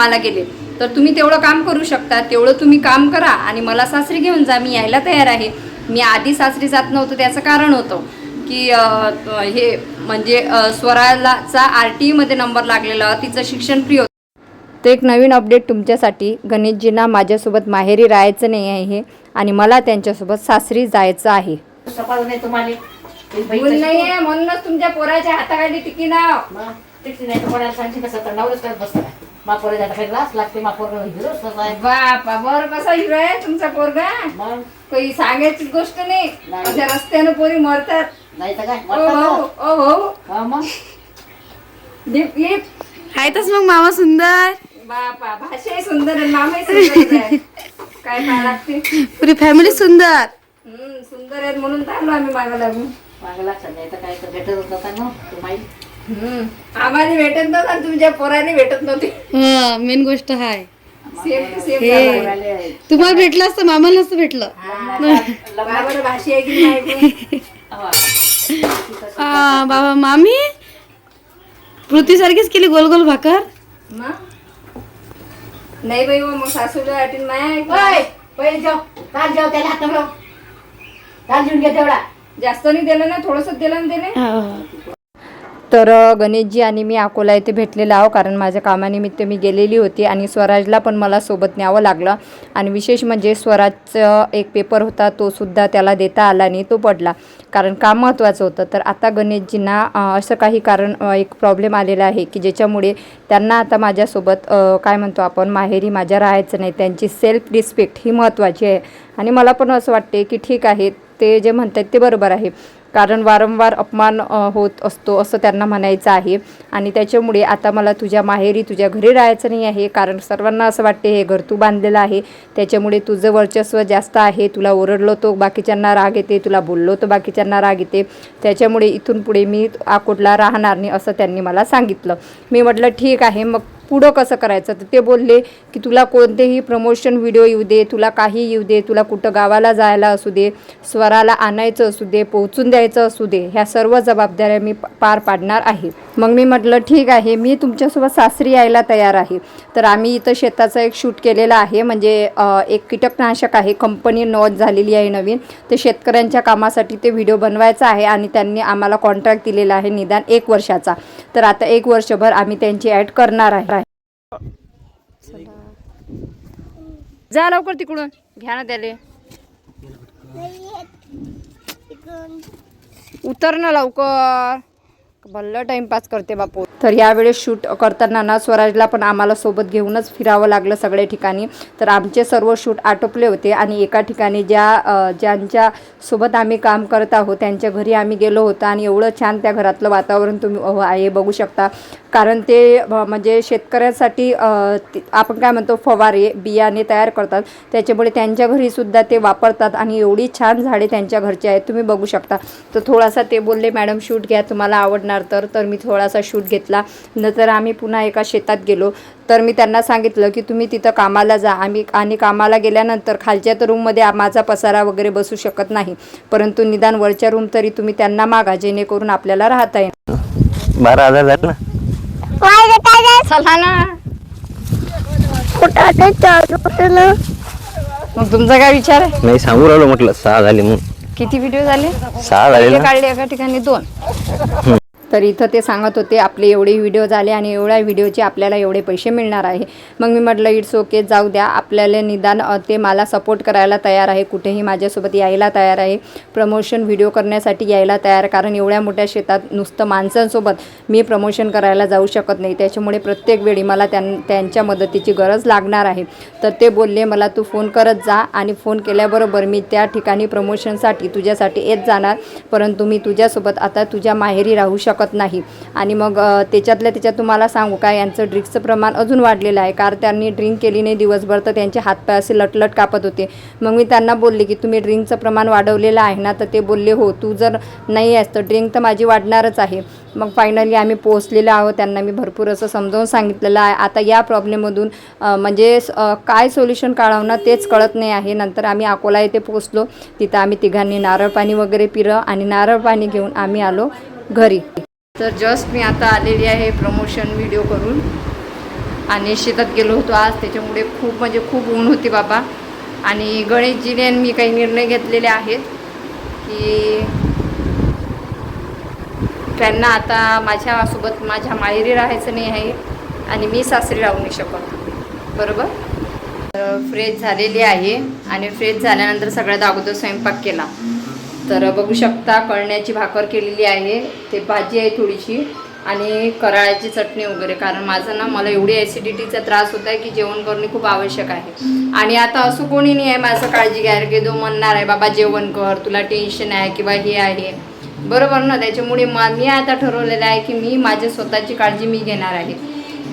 कामाला गेले. तर तुम्ही तेवढं काम करू शकता तेवढं तुम्ही काम करा आणि मला सासरी घेऊन जा मी यायला तयार आहे. मी आधी सासरी जात नव्हतं त्याचं कारण होतं की हे म्हणजे स्वरालाचा आर टी ईमध्ये नंबर लागलेला तिचं शिक्षण फ्री होतं. तर एक नवीन अपडेट तुमच्यासाठी. गणेशजींना माझ्यासोबत माहेरी राहायचं नाही आहे आणि मला त्यांच्यासोबत सासरी जायचं आहे. म्हणूनच तुमच्या पोराच्या हाताखाली टिकी नाव. तिथे नाही मापोर जाता काही लाच लागते मापोर आहे बापा बर कसा हिरो आहे तुमचा पोरगा. मग? काही सांगायची गोष्ट नाही. नाही. अशा रस्त्यानं पोरी मरतात. नाही तर काय? ओ म्हणतात हो ना. ओ हो हा मग? आहेतच मग मामा सुंदर. बापा भाषाही सुंदर आहे मामाही सुंदर आहे. काय पाहा लागते? पुरी फॅमिली सुंदर. हम्म सुंदर आहेत म्हणून थांबलो आम्ही मागं लागून. मागं लक्षात नाही तर काय तर भेटत होत ना तू माहिती आम्हाला भेटत नव्हतं आणि तुमच्या पोराने भेटत नव्हते. मेन गोष्ट हाय. सेम टू सेम हे. पोराले- तुम्हाला भेटलं असतं मामाला नसतं भेटलं. भाषा आहे की नाही हा. आ, बाबा मामी? पृथ्वी सारखीच केली गोल गोल भाकर? मग नाही बाई हो, मग सासूला वाटेल माया ओय, पहिले जाऊ काल जाऊ त्याला काल घेऊन घे तेवढा. जास्त नाही दिलं ना थोडंसं दिलं ना त्याने. तर गणेशजी आणि मी अकोला येथे भेटलेला आहो कारण माझ्या कामानिमित्त मी गेलेली होती आणि स्वराजला पण मला सोबत न्यावं लागलं. आणि विशेष म्हणजे स्वराजचा एक पेपर होता तो सुद्धा त्याला देता आला नाही तो पडला. कारण काम महत्त्वाचं होतं. तर आता गणेशजींना असं काही कारण एक प्रॉब्लेम आलेला आहे की ज्याच्यामुळे त्यांना आता माझ्यासोबत काय म्हणतो आपण माहेरी माझ्या राहायचं नाही. त्यांची सेल्फ रिस्पेक्ट ही महत्त्वाची आहे. आणि मला पण असं वाटते की ठीक आहे ते जे म्हणतात ते बरोबर आहे. कारण वारंवार अपमान होत असतो असं त्यांना म्हणायचं आहे. आणि त्याच्यामुळे आता मला तुझ्या माहेरी तुझ्या घरी राहायचं नाही आहे. कारण सर्वांना असं वाटते हे घर तू बांधलेलं आहे. त्याच्यामुळे तुझं वर्चस्व जास्त आहे. तुला ओरडलो तो बाकीच्यांना राग येते. तुला बोललो तो बाकीच्यांना राग येते. त्याच्यामुळे इथून पुढे मी आकोटला राहणार नाही असं त्यांनी मला सांगितलं. मी म्हटलं ठीक आहे. मग पुढं कसं करायचं? तर ते बोलले की तुला कोणतेही प्रमोशन व्हिडिओ येऊ दे तुला काही येऊ दे तुला कुठं गावाला जायला असू दे स्वराला आणायचं असू दे पोहोचून द्यायचं असू दे ह्या सर्व जबाबदाऱ्या मी पार पाडणार आहे. मग मी म्हटलं ठीक आहे मी तुमच्यासोबत सासरी यायला तयार आहे. तर आम्ही इथं शेताचं एक शूट केलेलं आहे. म्हणजे एक कीटकनाशक आहे. कंपनी नॉच झालेली आहे नवीन. ते शेतकऱ्यांच्या कामासाठी ते व्हिडिओ बनवायचा आहे आणि त्यांनी आम्हाला कॉन्ट्रॅक्ट दिलेला आहे निदान एक वर्षाचा. तर आता एक वर्षभर आम्ही त्यांची ॲड करणार आहे. जा लवकर तिकडून. घ्या ना त्याले. उतर ना लवकर. भल्ल टाइमपास करते बापू. तर यावेळेस शूट करताना ना स्वराजला पण आम्हाला सोबत घेऊनच फिरावं लागलं सगळ्या ठिकाणी. तर आमचे सर्व शूट आटोपले होते आणि एका ठिकाणी ज्या ज्यांच्या सोबत आम्ही काम करत आहोत त्यांच्या घरी आम्ही गेलो होतो आणि एवढं छान त्या घरातलं वातावरण तुम्ही आहे बघू शकता. कारण ते म्हणजे शेतकऱ्यांसाठी आपण काय म्हणतो फवारे बियाणे तयार करतात. त्याच्यामुळे त्यांच्या घरीसुद्धा ते वापरतात आणि एवढी छान झाडे त्यांच्या घरची आहेत तुम्ही बघू शकता. तर थोडासा ते बोलले मॅडम शूट घ्या तुम्हाला आवडणार तर तर मी थोडासा शूट घेतला. नंतर आम्ही पुन्हा एका शेतात गेलो. तर मी त्यांना सांगितलं की तुम्ही तिथं कामाला जा. आम्ही आणि कामाला गेल्यानंतर खालच्या तर रूममध्ये माझा पसारा वगैरे बसू शकत नाही. परंतु निदान वरच्या रूम तरी तुम्ही त्यांना मागा जेणेकरून आपल्याला राहता येईल. बारा हजार झाले ना? चला ना. मग तुमचा काय विचार आहे? नाही सांगू राहिलो म्हटलं सहा झाले म्हणून. किती व्हिडिओ झाले? सहा झाले ना? काढले एका ठिकाणी दोन. तर इथं ते सांगत होते आपले एवढे व्हिडिओ झाले आणि एवढ्या व्हिडिओचे आपल्याला एवढे पैसे मिळणार आहे. मग मी म्हटलं इट्स ओके जाऊ द्या. आपल्याला निदान ते मला सपोर्ट करायला तयार आहे. कुठेही माझ्यासोबत यायला तयार आहे. प्रमोशन व्हिडिओ करण्यासाठी यायला तयार. कारण एवढ्या मोठ्या शेतात नुसतं माणसांसोबत मी प्रमोशन करायला जाऊ शकत नाही. त्याच्यामुळे प्रत्येक वेळी मला त्यां त्यांच्या मदतीची गरज लागणार आहे. तर ते बोलले मला तू फोन करत जा आणि फोन केल्याबरोबर मी त्या ठिकाणी प्रमोशनसाठी तुझ्यासाठी येत जाणार. परंतु मी तुझ्यासोबत आता तुझ्या माहेरी राहू शकत नाही. आणि मग त्याच्यातल्या त्याच्यात तुम्हाला सांगू का यांचं ड्रिंकचं प्रमाण अजून वाढलेलं आहे. कारण त्यांनी ड्रिंक केली नाही दिवसभर तर त्यांचे हातपाय असे लटलट कापत होते. मग मी त्यांना बोलले की तुम्ही ड्रिंकचं प्रमाण वाढवलेलं आहे ना? तर ते बोलले हो तू जर नाही आहेस तर ड्रिंक तर माझी वाढणारच आहे. मग फायनली आम्ही पोहोचलेलो आहोत. त्यांना मी भरपूर असं समजावून सांगितलेलं आहे. आता या प्रॉब्लेममधून म्हणजे काय सोल्युशन काढवणं तेच कळत नाही आहे. नंतर आम्ही अकोला येथे पोहोचलो. तिथं आम्ही तिघांनी नारळ पाणी वगैरे पिरं आणि नारळ पाणी घेऊन आम्ही आलो घरी. तर जस्ट मी आता आलेली आहे प्रमोशन व्हिडिओ करून. आणि शेतात गेलो होतो आज त्याच्यामुळे खूप म्हणजे खूप ऊन होती बाबा. आणि गणेशजीने आणि मी काही निर्णय घेतलेले आहेत की त्यांना आता माझ्यासोबत माझ्या माहेरी राहायचं नाही आहे आणि मी सासरी राहू नाही शकत. बरोबर? तर फ्रेश झालेली आहे आणि फ्रेश झाल्यानंतर सगळ्यात अगोदर स्वयंपाक केला. तर बघू शकता कळण्याची भाकर केलेली आहे. ते भाजी आहे थोडीशी आणि कराळ्याची चटणी वगैरे. कारण माझं ना मला एवढी ॲसिडिटीचा त्रास होत आहे की जेवण करणे खूप आवश्यक आहे. आणि आता असं कोणी नाही आहे माझं काळजी घ्यायला की जो म्हणणार आहे बाबा जेवण कर तुला टेन्शन आहे किंवा हे आहे. बरोबर ना? त्याच्यामुळे मा मी आता ठरवलेलं आहे की मी माझ्या स्वतःची काळजी मी घेणार आहे.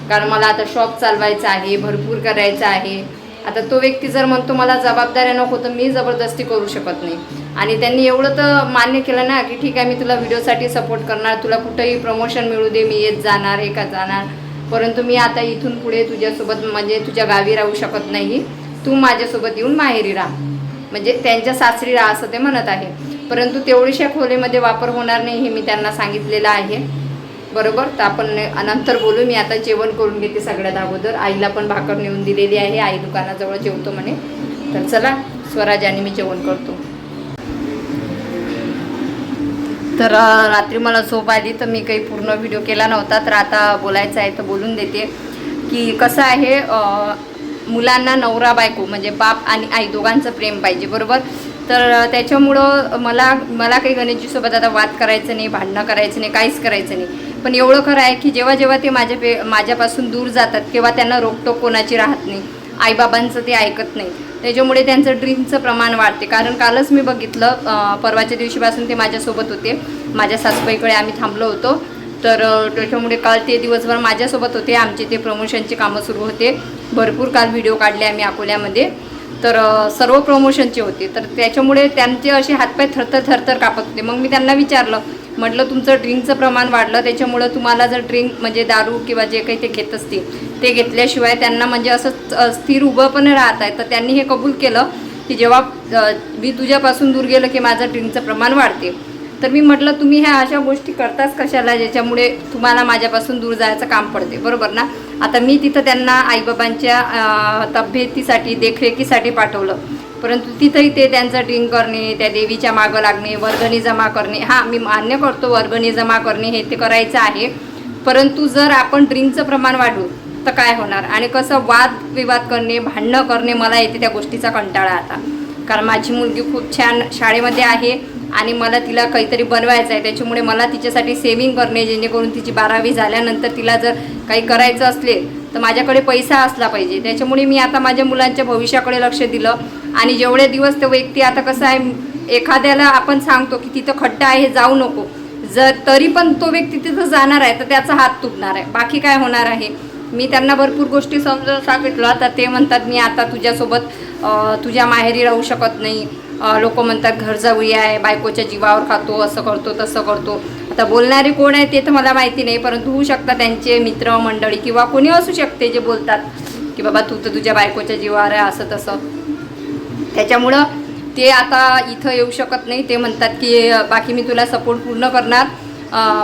कारण मला आता शॉप चालवायचा आहे भरपूर करायचं आहे. आता तो व्यक्ती जर म्हणतो मला जबाबदाऱ्या नको तर मी जबरदस्ती करू शकत नाही. आणि त्यांनी एवढं तर मान्य केलं ना की ठीक आहे मी तुला व्हिडिओसाठी सपोर्ट करणार तुला कुठंही प्रमोशन मिळू दे मी येत जाणार हे का जाणार. परंतु मी आता इथून पुढे तुझ्यासोबत म्हणजे तुझ्या गावी राहू शकत नाही. तू माझ्यासोबत येऊन माहेरी राहा. म्हणजे त्यांच्या सासरी राहा असं ते म्हणत आहे. परंतु तेवढीशा खोलीमध्ये वापर होणार नाही हे मी त्यांना सांगितलेलं आहे. बरोबर? तर आपण नंतर बोलू. मी आता जेवण करून घेते सगळ्यात अगोदर. आईला पण भाकर नेऊन दिलेली आहे. आई दुकानाजवळ जेवतो म्हणे. तर चला स्वराज आणि मी जेवण करतो. तर रात्री मला झोप आली तर मी काही पूर्ण व्हिडिओ केला नव्हता. तर आता बोलायचं आहे तर बोलून देते की कसं आहे मुलांना नवरा बायको म्हणजे बाप आणि आई दोघांचं प्रेम पाहिजे बरोबर? तर त्याच्यामुळं मला मला काही गणेशजीसोबत आता वाद करायचं नाही भांडणं करायचं नाही काहीच करायचं नाही. पण एवढं खरं आहे की जेव्हा जेव्हा ते माझ्या पे माझ्यापासून दूर जातात तेव्हा त्यांना रोकटोक कोणाची राहत नाही. आईबाबांचं ते ऐकत नाही त्याच्यामुळे त्यांचं ड्रीमचं प्रमाण वाढते. कारण कालच मी बघितलं परवाच्या दिवशीपासून ते माझ्यासोबत होते. माझ्या सासूबाईकडे आम्ही थांबलो होतो. तर त्याच्यामुळे काल ते दिवसभर माझ्यासोबत होते. आमचे ते प्रमोशनचे कामं सुरू होते. भरपूर काल व्हिडिओ काढले आम्ही अकोल्यामध्ये. तर सर्व प्रमोशनचे होते. तर त्याच्यामुळे त्यांचे असे हातपाय थरथर थरथर कापत होते. मग मी त्यांना विचारलं म्हटलं तुमचं ड्रिंकचं प्रमाण वाढलं त्याच्यामुळं तुम्हाला जर ड्रिंक म्हणजे दारू किंवा जे काही ते घेत असतील ते घेतल्याशिवाय त्यांना म्हणजे असं स्थिर उभं पण राहत आहे. तर त्यांनी हे कबूल केलं की जेव्हा मी तुझ्यापासून दूर गेलं की माझं ड्रिंकचं प्रमाण वाढते. तर मी म्हटलं तुम्ही ह्या अशा गोष्टी करताच कशाला ज्याच्यामुळे तुम्हाला माझ्यापासून दूर जायचं काम पडते? बरोबर ना? आता मी तिथं त्यांना आईबाबांच्या तब्येतीसाठी देखरेखीसाठी पाठवलं. परंतु तिथंही ते त्यांचं ड्रिंक करणे त्या देवीच्या मागं लागणे वर्गणी जमा करणे. हां मी मान्य करतो वर्गणी जमा करणे हे ते करायचं आहे. परंतु जर आपण ड्रिंकचं प्रमाण वाढवू तर काय होणार? आणि कसं वाद विवाद करणे भांडणं करणे मला येते त्या गोष्टीचा कंटाळा आता. कारण माझी मुलगी खूप छान शाळेमध्ये आहे आणि मला तिला काहीतरी बनवायचं आहे. त्याच्यामुळे मला तिच्यासाठी सेविंग करणे जेणेकरून तिची बारावी झाल्यानंतर तिला जर काही करायचं असले तर माझ्याकडे पैसा असला पाहिजे. त्याच्यामुळे मी आता माझ्या मुलांच्या भविष्याकडे लक्ष दिलं. आणि जेवढे दिवस तो व्यक्ती आता कसं आहे एखाद्याला आपण सांगतो की तिथं खड्डा आहे जाऊ नको. जर तरी पण तो व्यक्ती तिथं जाणार आहे तर त्याचा हात तुटणार आहे. बाकी काय होणार आहे? मी त्यांना भरपूर गोष्टी समजून सांगितलं. तर ते म्हणतात मी आता तुझ्यासोबत तुझ्या माहेरी राहू शकत नाही. लोक म्हणतात घर जाऊया आहे बायकोच्या जीवावर खातो असं करतो तसं करतो. आता बोलणारे कोण आहे ते तर मला माहिती नाही परंतु होऊ शकतात त्यांचे मित्र मंडळी किंवा कोणी असू शकते जे बोलतात की बाबा तू तर तुझ्या बायकोच्या जीवावर आहे असं तसं. त्याच्यामुळं ते आता इथं येऊ शकत नाही. ते म्हणतात की बाकी मी तुला सपोर्ट पूर्ण करणार.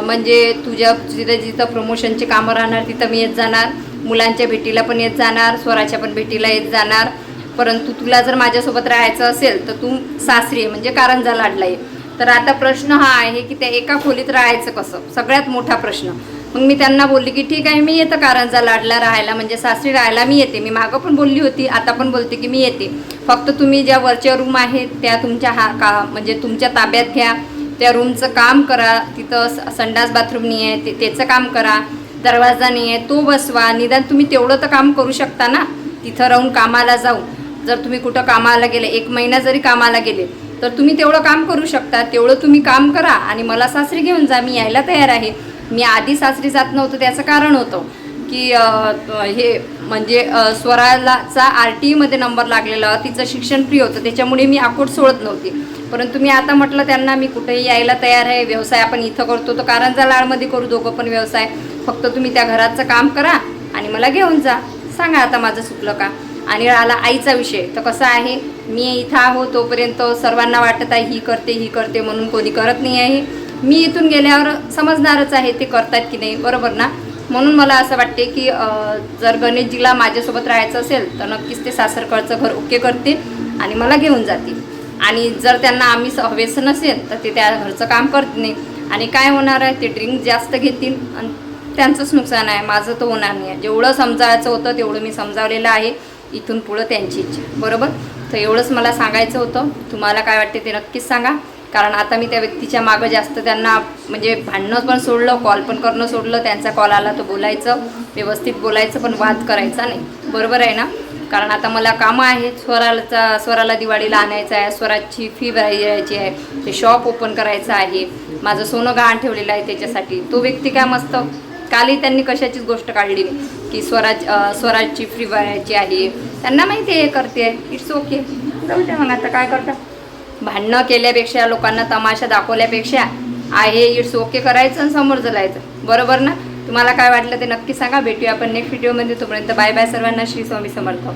म्हणजे तुझ्या जिथं जिथं प्रमोशनचे कामं राहणार तिथं मी येत जाणार. मुलांच्या भेटीला पण येत जाणार स्वराच्या पण भेटीला येत जाणार. परंतु तुला जर माझ्यासोबत राहायचं असेल तर तू सासरी आहे, म्हणजे कारंजा लाडला आहे. तर आता प्रश्न हा आहे की त्या एका खोलीत राहायचं कसं? सगळ्यात मोठा प्रश्न. मग मी त्यांना बोलली की ठीक आहे मी येतं कारंजा लाडला राहायला म्हणजे सासरी राहायला मी येते. मी मागं पण बोलली होती आता पण बोलते की मी येते. फक्त तुम्ही ज्या वरच्या रूम आहेत त्या तुमच्या हा का म्हणजे तुमच्या ताब्यात घ्या. त्या रूमचं काम करा. तिथं स- संडास बाथरूम नाही आहे ते त्याचं काम करा. दरवाजा नाही आहे तो बसवा. निदान तुम्ही तेवढं तर काम करू शकता ना? तिथं राहून कामाला जाऊ. जर तुम्ही कुठं कामाला गेले एक महिना जरी कामाला गेले तर तुम्ही तेवढं काम करू शकता तेवढं तुम्ही काम करा आणि मला सासरी घेऊन जा मी यायला तयार आहे. मी आधी सासरी जात नव्हतं त्याचं कारण होतं की हे म्हणजे स्वरालाचा आर टी ईमध्ये नंबर लागलेला तिचं शिक्षण फ्री होतं त्याच्यामुळे मी अकोट सोडत नव्हती. परंतु मी आता म्हटलं त्यांना मी कुठेही यायला तयार आहे व्यवसाय आपण इथं करतो तर कारंजा लाडमध्ये करू दोघं पण व्यवसाय. फक्त तुम्ही त्या घराचं काम करा आणि मला घेऊन जा. सांगा आता माझं चुकलं का? आणि आला आईचा विषय. तर कसं आहे मी इथं आहो तोपर्यंत सर्वांना वाटत आहे ही करते ही करते म्हणून कोणी करत नाही आहे. मी इथून गेल्यावर समजणारच आहे ते करतात की नाही बरोबर ना? म्हणून मला असं वाटते की जर गणेशजीला माझ्यासोबत राहायचं असेल तर नक्कीच ते सासरकडचं घर ओके करते आणि मला घेऊन जातील. आणि जर त्यांना आम्ही हवेस नसेल तर ते त्या घरचं काम करत नाही. आणि काय होणार आहे ते ड्रिंक जास्त घेतील आणि त्यांचंच नुकसान आहे माझं तर होणार नाही आहे. जेवढं समजायचं होतं तेवढं मी समजावलेलं आहे. इथून पुढं त्यांची इच्छा. बरोबर? तर एवढंच मला सांगायचं होतं. तुम्हाला काय वाटते ते नक्कीच सांगा. कारण आता मी त्या व्यक्तीच्या मागं जास्त त्यांना म्हणजे भांडणं पण सोडलं कॉल पण करणं सोडलं त्यांचा कॉल आला तर बोलायचं व्यवस्थित बोलायचं पण वाद करायचा नाही. बरोबर आहे ना? कारण आता मला कामं आहेत. स्वराचा स्वराला दिवाळीला आणायचं आहे. स्वराची फी भरायची आहे. ते शॉप ओपन करायचं आहे. माझं सोनं गहाण ठेवलेलं आहे त्याच्यासाठी. तो व्यक्ती काय मस्त कालही त्यांनी कशाचीच गोष्ट काढली नाही. की स्वराज स्वराजची फ्री भरायची आहे. त्यांना माहिती आहे हे करते. इट्स ओके जाऊ द्या मग आता काय करता? भांडणं केल्यापेक्षा लोकांना तमाशा दाखवल्यापेक्षा आहे इट्स ओके करायचं आणि समोर चलायचं बरोबर ना? तुम्हाला काय वाटलं ते नक्की सांगा. भेटूया आपण नेक्स्ट व्हिडिओमध्ये तोपर्यंत बाय बाय सर्वांना. श्री स्वामी समर्थ.